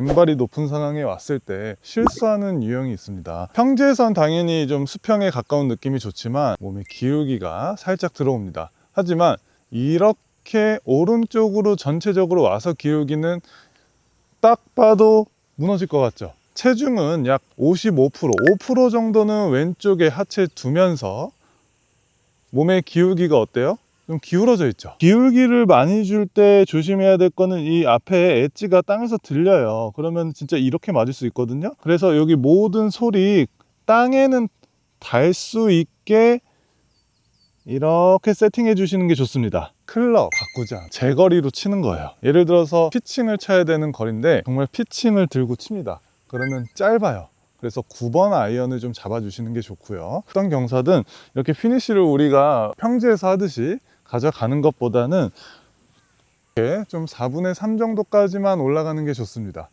왼발이 높은 상황에 왔을 때 실수하는 유형이 있습니다. 평지에선 당연히 좀 수평에 가까운 느낌이 좋지만 몸에 기울기가 살짝 들어옵니다. 하지만 이렇게 오른쪽으로 전체적으로 와서 기울기는 딱 봐도 무너질 것 같죠? 체중은 약 55%, 5% 정도는 왼쪽에 하체 두면서 몸의 기울기가 어때요? 좀 기울어져 있죠. 기울기를 많이 줄 때 조심해야 될 거는 이 앞에 엣지가 땅에서 들려요. 그러면 진짜 이렇게 맞을 수 있거든요. 그래서 여기 모든 소리 땅에는 닿을 수 있게 이렇게 세팅해 주시는 게 좋습니다. 클럽 않아. 제거리로 치는 거예요. 예를 들어서 피칭을 쳐야 되는 거리인데 정말 피칭을 들고 칩니다. 그러면 짧아요. 그래서 9번 아이언을 좀 잡아주시는 게 좋고요. 어떤 경사든 이렇게 피니쉬를 우리가 평지에서 하듯이 가져가는 것보다는 이렇게 좀 4분의 3 정도까지만 올라가는 게 좋습니다.